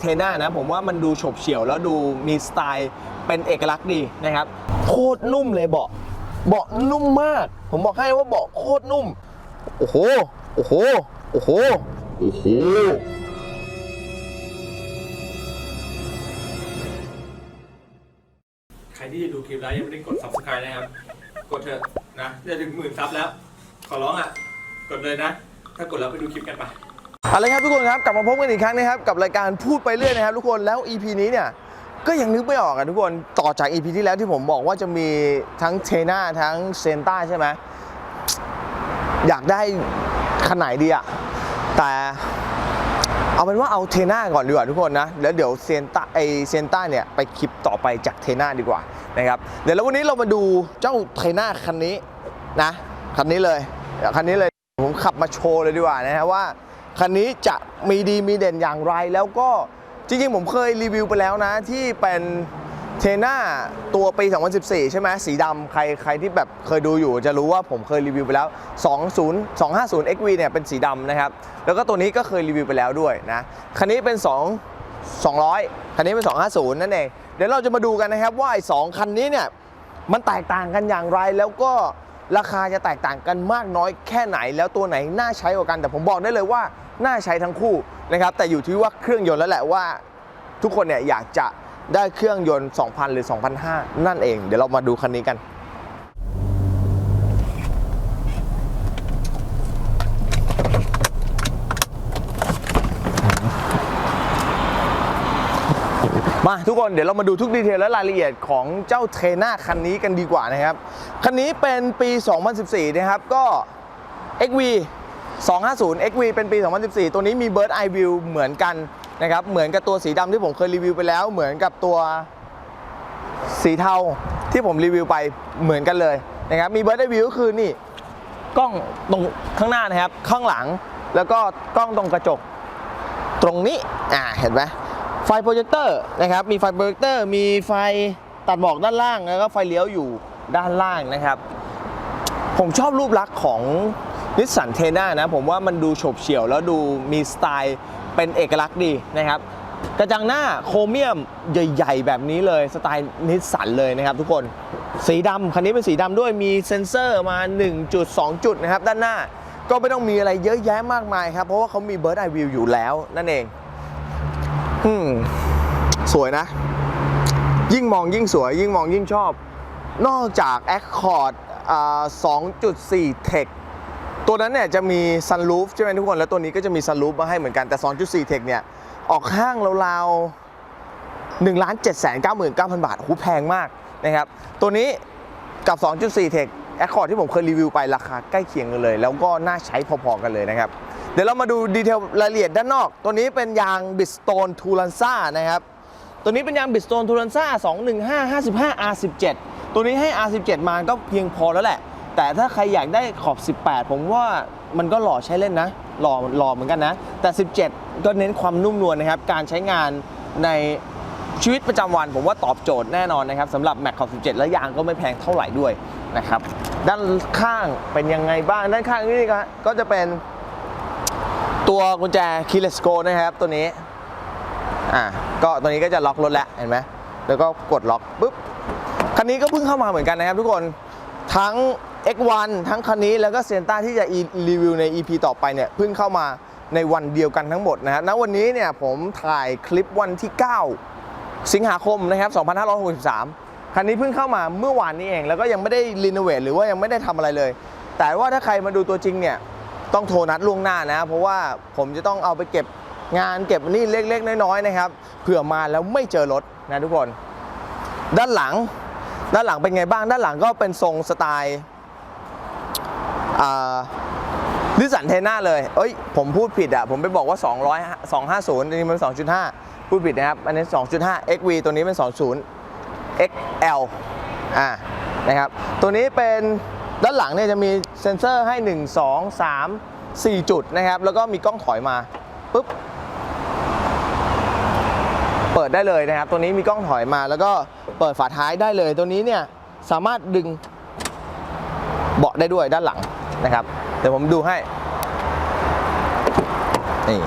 เทน่านะผมว่ามันดูฉบเฉี่ยวแล้วดูมีสไตล์เป็นเอกลักษณ์ดีนะครับโคตรนุ่มเลยเบาะเบาะนุ่มมาก ผมบอกให้ว่าเบาะโคตรนุ่ม โอ้โห โอ้โห โอ้โห โอ้โห ใครที่จะดูคลิปแล้วยังไม่ได้กด subscribe นะครับ กดเถอะนะจะถึงหมื่นซับแล้ว ขอร้องอะ กดเลยนะ ถ้ากดแล้วไปดูคลิปกันไป เอาละครับทุกคนครับกลับมาพบกันอีกครั้งนะครับกับรายการพูดไปเรื่อยนะครับทุกคนแล้ว EP นี้เนี่ยก็ยังนึกไม่ออกอะทุกคนต่อจาก EP ที่แล้วที่ผมบอกว่าจะมีทั้งเทน่าทั้งเซนต้าใช่ไหมอยากได้ขนาดไหนดีอะแต่เอาเป็นว่าเอาเทน่าก่อนดีกว่าทุกคนนะแล้วเดี๋ยวเซนต้าไอเซนต้าเนี่ยไปคลิปต่อไปจากเทน่าดีกว่านะครับเดี๋ยวแล้ววันนี้เรามาดูเจ้าเทน่าคันนี้นะคันนี้เลยคันนี้เลยผมขับมาโชว์เลยดีกว่านะฮะว่า คันนี้จะมีดีมีเด่นอย่างไร แล้วก็จริงๆ ผมเคยรีวิวไปแล้วนะ ที่เป็นเทน่าตัวปี 2014 ใช่ไหมสีดำใครใครที่แบบเคยดูอยู่จะรู้ว่าผมเคยรีวิวไปแล้ว 20 250 XV เนี่ยเป็นสีดำนะครับ แล้วก็ตัวนี้ก็เคยรีวิวไปแล้วด้วยนะ คันนี้เป็น 2 200 คันนี้เป็น 250 นั่นเอง เดี๋ยวเราจะมาดูกันนะครับว่าไอ้สองคันนี้เนี่ยมันแตกต่างกันอย่างไรแล้วก็ ราคาจะแตกต่างกันมากน้อยแค่ไหน แล้วตัวไหนน่าใช้กว่ากัน แต่ผมบอกได้เลยว่าน่าใช้ทั้งคู่นะครับแต่อยู่ที่ว่าเครื่องยนต์แล้วแหละว่า ทุกคนเนี่ยอยากจะได้เครื่องยนต์ 2,000 หรือ 2,500 นั่นเอง เดี๋ยวเรามาดูคันนี้กัน มาทุกคนเดี๋ยวเรามาดูทุกดีเทลและรายละเอียดของเจ้าเทน่าคันนี้กันดีกว่านะครับ คันนี้เป็นปี 2014 นะครับ ก็ XV 250 XV เป็นปี 2014 ตัวนี้มี Bird Eye View เหมือนกันนะครับ เหมือนกับตัวสีดำที่ผมเคยรีวิวไปแล้ว เหมือนกับตัวสีเทาที่ผมรีวิวไปเหมือนกันเลยนะครับ มี Bird Eye View ก็คือนี่กล้องตรงข้างหน้านะครับ ข้างหลัง แล้วก็กล้องตรงกระจก ตรงนี้ อ่า เห็นไหม ไฟโปรเจคเตอร์นะครับ มีไฟโปรเจคเตอร์ มีไฟตัดหมอกด้านล่าง แล้วก็ไฟเลี้ยวอยู่ด้านล่างนะครับ ผมชอบรูปลักษณ์ของนิสสันเทน่านะ ผมว่ามันดูโฉบเฉี่ยวแล้วดูมีสไตล์เป็นเอกลักษณ์ดีนะครับ กระจังหน้าโครเมียมใหญ่ๆ แบบนี้เลยสไตล์นิสสันเลยนะครับทุกคน สีดำคันนี้เป็นสีดำด้วยมีเซ็นเซอร์มา 1.2 จุดนะครับด้านหน้า ก็ไม่ต้องมีอะไรเยอะแยะมากมายครับ เพราะว่าเขามี Bird Eye View อยู่แล้วนั่นเอง อืมสวยนะ ยิ่งมองยิ่งสวย ยิ่งมองยิ่งชอบ นอกจาก Accord อ่า2.4 Tech ตัวนั้นเนี่ยจะมี Sunroof ใช่ไหมทุกคน แล้วตัวนี้ก็จะมี Sunroof มาให้เหมือนกันแต่ 2.4 Tech เนี่ย ออกข้างราวๆ1ล้าน7 9 9 0 0 0บาทโอ้โหแพงมากนะครับ ตัวนี้กับ 2.4 Tech Accord ที่ผมเคยรีวิวไปราคาใกล้เคียงกันเลย แล้วก็น่าใช้พอๆกันเลยนะครับ เดี๋ยวเรามาดูดีเทลรายละเอียดด้านนอก ตัวนี้เป็นยาง Bridgestone Turanza นะครับ ตัวนี้เป็นยาง Bridgestone Turanza 215 55 R17 ตัวนี้ให้ R17 มาก็เพียงพอแล้วแหละ แต่ถ้าใครอยากได้ขอบ 18 ผมว่ามันก็หล่อใช้เล่นนะ หล่อหล่อเหมือนกันนะ แต่ 17 ก็เน้นความนุ่มนวลนะครับ การใช้งานในชีวิตประจำวันผมว่าตอบโจทย์แน่นอนนะครับสำหรับ Mac ขอบ 17 และยางก็ไม่แพงเท่าไหร่ด้วยนะครับ ด้านข้างเป็นยังไงบ้าง ด้านข้างนี่ก็จะเป็น ตัวกุญแจ keyless go นะครับตัวนี้อ่าก็ตัวนี้ก็จะล็อกรถแล้วเห็นไหมแล้วก็กดล็อกปุ๊บคันนี้ก็เพิ่งเข้ามาเหมือนกันนะครับทุกคนทั้ง X1 ทั้งคันนี้แล้วก็เซนต้าที่จะรีวิวใน EP ต่อไปเนี่ยเพิ่งเข้ามาในวันเดียวกันทั้งหมดนะครับณวันนี้เนี่ยผมถ่ายคลิปวันที่ 9 สิงหาคมนะครับ 2563 คันนี้เพิ่งเข้ามาเมื่อวานนี้เอง แล้วก็ยังไม่ได้รีโนเวทหรือว่ายังไม่ได้ทำอะไรเลย แต่ว่าถ้าใครมาดูตัวจริงเนี่ย ต้องโทรนัดล่วงหน้านะ เพราะว่าผมจะต้องเอาไปเก็บงานเก็บนี่เล็กๆ น้อยๆนะครับเผื่อมาแล้วไม่เจอรถนะทุกคน ด้านหลัง ด้านหลังเป็นไงบ้าง ด้านหลังก็เป็นทรงสไตล์นิสสันเทน่าเลย เอ้ย ผมพูดผิดอะผมไปบอกว่า 200 250อันนี้มัน 2.5 พูดผิดนะครับ อันนี้ 2.5 XV ตัวนี้เป็น 20 XL อ่า นะครับ ตัวนี้เป็น ด้านหลังเนี่ยจะมีเซ็นเซอร์ให้ 1 2 3 4 จุดนะครับ แล้วก็มีกล้องถอยมาปุ๊บเปิดได้เลยนะครับ ตัวนี้มีกล้องถอยมา แล้วก็เปิดฝาท้ายได้เลย ตัวนี้เนี่ยสามารถดึงเบาะได้ด้วยด้านหลังนะครับ เดี๋ยวผมดูให้ นี่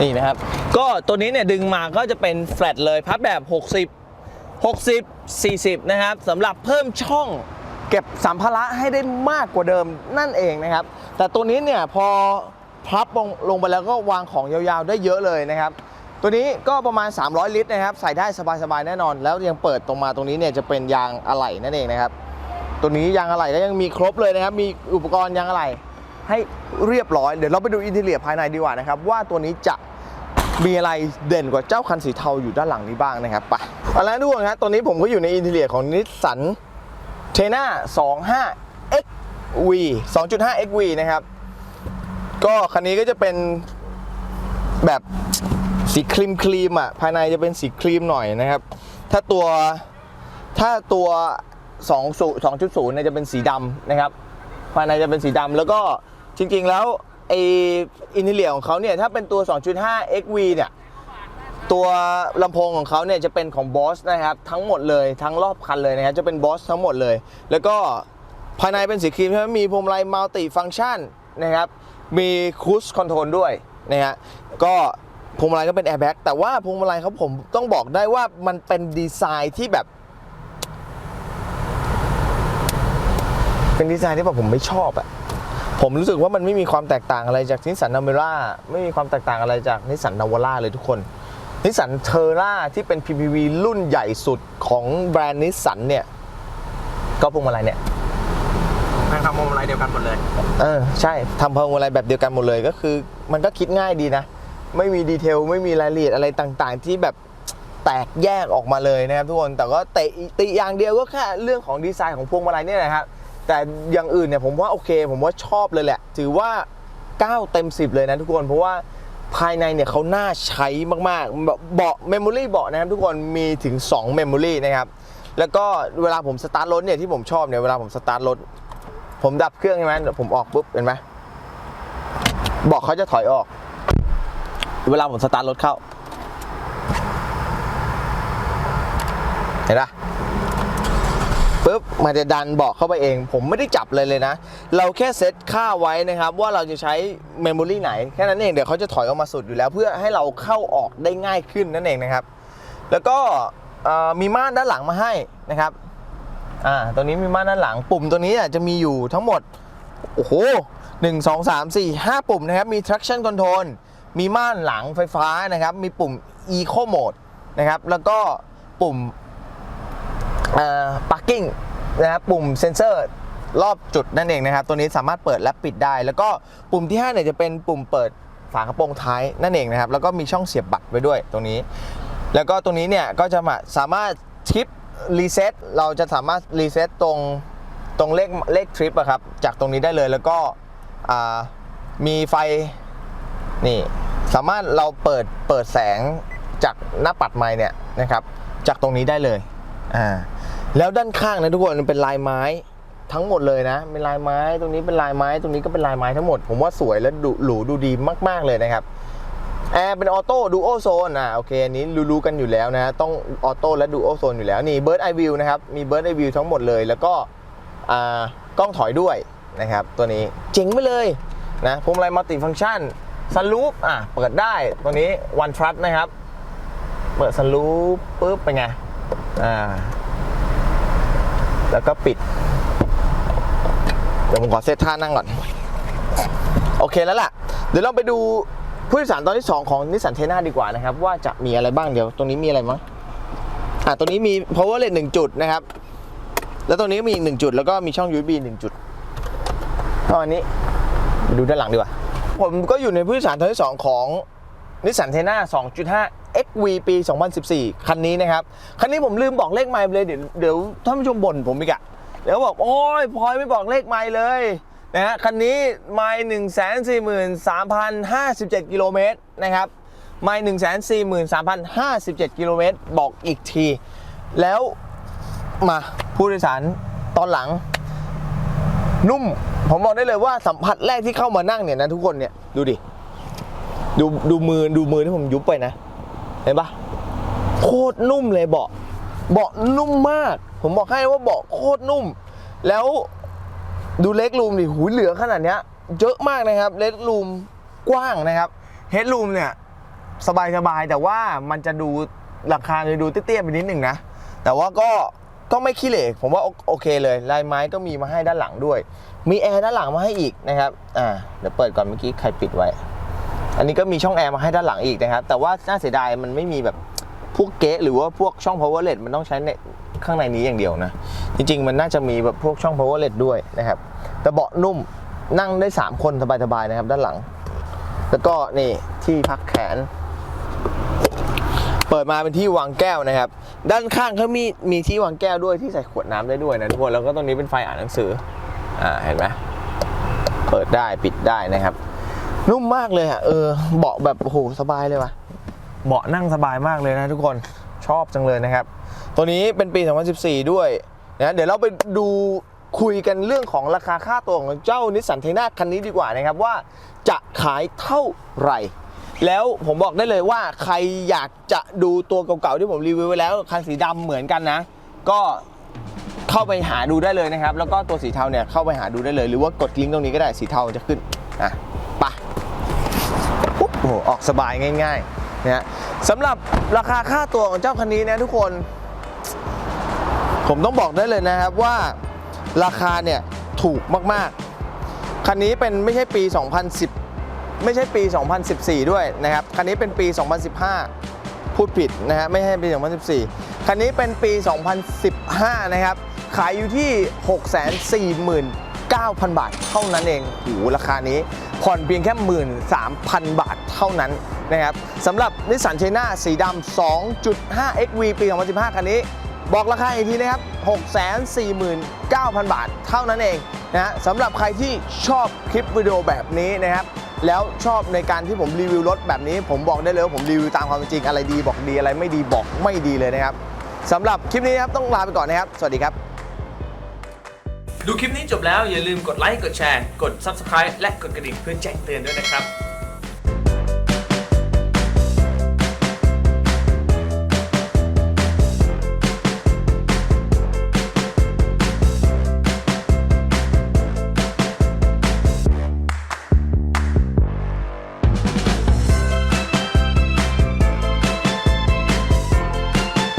นี่นะครับ ก็ตัวนี้เนี่ยดึงมาก็จะเป็นแฟลตเลยพับแบบ 60 60 40 นะครับสำหรับเพิ่มช่อง เก็บสัมภาระให้ได้มากกว่าเดิมนั่นเองนะครับ แต่ตัวนี้เนี่ยพอพับลงลงไปแล้วก็วางของยาวๆได้เยอะเลยนะครับ ตัวนี้ก็ประมาณ 300 ลิตรนะครับ ใส่ได้สบายๆแน่นอน แล้วยังเปิดตรงมาตรงนี้เนี่ยจะเป็นยางอะไหล่นั่นเองนะครับ ตัวนี้ยางอะไหล่ก็ยังมีครบเลยนะครับ มีอุปกรณ์ยางอะไหล่ให้เรียบร้อย เดี๋ยวเราไปดูอินทีเลียภายในดีกว่านะครับ ว่าตัวนี้จะมีอะไรเด่นกว่าเจ้าคันสีเทาอยู่ด้านหลังนี้บ้างนะครับไปเอาละทุกคนครับตัวนี้ผมก็อยู่ในอินทีเลียของนิสสัน เทน่า25 XV 2.5 XV นะครับ ก็คันนี้ก็จะเป็นแบบสีครีมครีมอะ ภายในจะเป็นสีครีมหน่อยนะครับ ถ้าตัวถ้าตัว2 2.0เนี่ยจะเป็นสีดำนะครับ ภายในจะเป็นสีดำแล้วก็จริงๆแล้วไออินเทเลียของเขาเนี่ย ถ้าเป็นตัว 2.5 XV เนี่ย ตัวลำโพงของเขาเนี่ยจะเป็นของ Boss นะครับ ทั้งหมดเลยทั้งรอบคันเลยนะครับจะเป็น Boss ทั้งหมดเลย แล้วก็ภายในเป็นสีครีมใช่ไหมมีพวงมาลัยมัลติฟัง c t ชันนะครับ มีคูสคอนโทรลด้วยนะฮะก็พวงมาลัยก็เป็นแอร์แบ็กแต่ว่าพวงมาลัยเขาผมต้องบอกได้ว่ามันเป็นดีไซน์ที่แบบ เป็นดีไซน์ที่แบบผมไม่ชอบอะผมรู้สึกว่ามันไม่มีความแตกต่างอะไรจากนิสสันนาเมร่าไม่มีความแตกต่างอะไรจากนิสสันนาวาร่าเลยทุกคน นิสสันเทอร่าที่เป็น PPV รุ่นใหญ่สุดของแบรนด์นิสสันเนี่ย ก็พวงมาลัยเนี่ยแม่งทำมุมอะไรเดียวกันหมดเลย เออ ใช่ทำพวงมาลัยแบบเดียวกันหมดเลยก็คือ มันก็คิดง่ายดีนะ ไม่มีดีเทล ไม่มีรายละเอียดอะไรต่างๆ ที่แบบแตกแยกออกมาเลยนะครับทุกคนแต่ก็เตะติอย่างเดียวก็แค่เรื่องของดีไซน์ของพวงมาลัยเนี่ยนะครับแต่อย่างอื่นเนี่ยผมว่าโอเค ผมว่าชอบเลยแหละ ถือว่า 9 เต็ม 10 เลยนะทุกคนเพราะว่า ภายในเนี่ยเขาน่าใช้มากๆเบาะเบาะเมมโมรี่เบาะนะครับทุกคนมีถึง2เมมโมรี่นะครับ แล้วก็เวลาผมสตาร์ทรถเนี่ยที่ผมชอบเนี่ยเวลาผมสตาร์ทรถผมดับเครื่องใช่ไหมผมออกปุ๊บเห็นไหมเบาะเขาจะถอยออก เวลาผมสตาร์ทรถเข้า เห็นปะ มันจะดันเบาะเข้าไปเอง ผมไม่ได้จับเลยเลยนะ เราแค่เซตค่าไว้นะครับ ว่าเราจะใช้เมมโมรีไหน แค่นั้นเองเดี๋ยวเขาจะถอยออกมาสุดอยู่แล้ว เพื่อให้เราเข้าออกได้ง่ายขึ้นนั่นเองนะครับ แล้วก็มีม่านด้านหลังมาให้นะครับอ่าตัวนี้มีม่านด้านหลังปุ่มตัวนี้จะมีอยู่ทั้งหมดโอ้โหหนึ่งสองสามสี่ห้าปุ่มนะครับ มี traction control มีม่านหลังไฟฟ้านะครับ มีปุ่ม eco mode นะครับ แล้วก็ปุ่ม parking นะครับปุ่มเซนเซอร์รอบจุดนั่นเองนะครับ ตัวนี้สามารถเปิดและปิดได้ แล้วก็ปุ่มที่5เนี่ยจะเป็นปุ่มเปิดฝากระโปรงท้ายนั่นเองนะครับ แล้วก็มีช่องเสียบบัตรไว้ด้วยตรงนี้ แล้วก็ตรงนี้เนี่ยก็จะมาสามารถทิปรีเซ็ตเราจะสามารถรีเซ็ตตรงตรงเลขเลขทริปอะครับจากตรงนี้ได้เลยแล้วก็มีไฟนี่สามารถเราเปิดเปิดแสงจากหน้าปัดไม้เนี่ยนะครับจากตรงนี้ได้เลยอ่า แล้วด้านข้างนะทุกคนเป็นลายไม้ทั้งหมดเลยนะ เป็นลายไม้ตรงนี้เป็นลายไม้ตรงนี้ก็เป็นลายไม้ทั้งหมด ผมว่าสวยและดูหรูดูดีมาก ๆ เลยนะครับแอร์เป็นออโต้ดูโอโซนอะโอเคอันนี้รู้ๆกันอยู่แล้วนะ ต้องออโต้และดูโอโซนอยู่แล้วนี่เบิร์ดไอวิวนะครับ มีเบิร์ดไอวิวทั้งหมดเลย แล้วก็อ่ากล้องถอยด้วยนะครับ ตัวนี้เจ๋งไปเลยนะพวงมาลัยมัลติฟัง c t ชันซันลูปอะเปิดได้ตัวนี้วันทรั s นะครับ เปิดซันลูปปุ๊บเป็นไงอ่า แล้วก็ปิด เดี๋ยวผมขอเซตท่านั่งก่อน โอเคแล้วล่ะ เดี๋ยวเราไปดูผู้โดยสารตอนที่ 2 ของนิสสันเทน่าดีกว่านะครับ ว่าจะมีอะไรบ้างเดี๋ยวตรงนี้มีอะไรมั้งอะตรงนี้มี power LED 1จุดนะครับ แล้วตรงนี้มีอีก1จุด แล้วก็มีช่อง USB 1จุดตอนนี้ดูด้านหลังดีกว่า ผมก็อยู่ในผู้โดยสารตอนที่ 2 ของนิสสันเทน่า2.5 XV ปี 2014 คันนี้นะครับ คันนี้ผมลืมบอกเลขไมล์ไปเลย เดี๋ยวเดี๋ยวท่านผู้ชมบ่นผมอีกอะเดี๋ยวบอก โอ้ยพลอยไม่บอกเลขไมล์เลยนะฮะคันนี้ไมล์หนึ่งแสนสี่หมื่นสามพันห้าสิบเจ็ดกิโลเมตรนะครับไมล์หนึ่งแสนสี่หมื่นสามพันห้าสิบเจ็ดกิโลเมตรบอกอีกที แล้วมาผู้โดยสารตอนหลัง นุ่ม ผมบอกได้เลยว่าสัมผัสแรกที่เข้ามานั่งเนี่ยนะทุกคนเนี่ย ดูดิ ดูดูมือดูมือที่ผมยุบไปนะ ห็นปะโคตรนุ่มเลยเบาะเบาะนุ่มมาก ผมบอกให้ว่าเบาะโคตรนุ่ม แล้วดูเล็กรูมดิหูเหลือขนาดเนี้ยเยอะมากนะครับเล็กรูมกว้างนะครับเฮดรูมเนี่ยสบายๆแต่ว่ามันจะดูราคาจะดูเตี้ยๆไปนิดหนึ่งนะ แต่ว่าก็ก็ไม่ขี้เหร่ผมว่าโอโอเคเลยลายไม้ก็มีมาให้ด้านหลังด้วย มีแอร์ด้านหลังมาให้อีกนะครับอ่าเดี๋ยวเปิดก่อนเมื่อกี้ใครปิดไว้ อันนี้ก็มีช่องแอร์มาให้ด้านหลังอีกนะครับ แต่ว่าน่าเสียดายมันไม่มีแบบพวกเกะหรือว่าพวกช่อง power LED มันต้องใช้ในข้างในนี้อย่างเดียวนะ จริง ๆ มันน่าจะมีแบบพวกช่อง power LED ด้วยนะครับแต่เบาะนุ่มนั่งได้ 3 คนสบายๆนะครับ ด้านหลัง แล้วก็นี่ที่พักแขน เปิดมาเป็นที่วางแก้วนะครับ ด้านข้างเขามีมีที่วางแก้วด้วยที่ใส่ขวดน้ำได้ด้วยนะทุกคนแล้วก็ตรงนี้เป็นไฟอ่านหนังสืออ่าเห็นไหมเปิดได้ปิดได้นะครับ นุ่มมากเลยอะเออเบาะแบบโอ้โหสบายเลยว่ะเบาะนั่งสบายมากเลยนะทุกคนชอบจังเลยนะครับ ตัวนี้เป็นปี 2014 ด้วยนะเดี๋ยวเราไปดูคุยกันเรื่องของราคาค่าตัวของเจ้านิสสันเทน่าคันนี้ดีกว่านะครับว่าจะขายเท่าไหร่ แล้วผมบอกได้เลยว่าใครอยากจะดูตัวเก่าๆที่ผมรีวิวไว้แล้วคันสีดำเหมือนกันนะ ก็เข้าไปหาดูได้เลยนะครับ แล้วก็ตัวสีเทาเนี่ยเข้าไปหาดูได้เลย หรือว่ากดลิงก์ตรงนี้ก็ได้สีเทาจะขึ้นอะ หออกสบายง่ายๆนะฮะสำหรับราคาค่าตัวของเจ้าคันนี้นะทุกคน ผมต้องบอกได้เลยนะครับว่าราคาเนี่ยถูกมากๆ คันนี้เป็นไม่ใช่ปี 2010 ไม่ใช่ปี 2014 ด้วยนะครับ คันนี้เป็นปี 2015 พูดผิดนะฮะไม่ใช่ปี 2014 คันนี้เป็นปี 2015 นะครับ ขายอยู่ที่ 649,000 บาทเท่านั้นเองโอ้ราคานี้ ผ่อนเพียงแค่ 13,000 บาทเท่านั้นนะครับสำหรับนิสสันเชน่าสีดำ 2.5 XV ปี 2015 คันนี้ บอกราคาอีกทีนะครับ 649,000 บาทเท่านั้นเองนะฮะสำหรับใครที่ชอบคลิปวิดีโอแบบนี้นะครับ แล้วชอบในการที่ผมรีวิวรถแบบนี้ ผมบอกได้เลยว่าผมรีวิวตามความจริงอะไรดีบอกดีอะไรไม่ดีบอกไม่ดีเลยนะครับสำหรับคลิปนี้นะครับต้องลาไปก่อนนะครับ สวัสดีครับ ดูคลิปนี้จบแล้วอย่าลืมกดไลค์กดแชร์ กด Subscribe และกดกระดิ่งเพื่อแจ้งเตือนด้วยนะครับ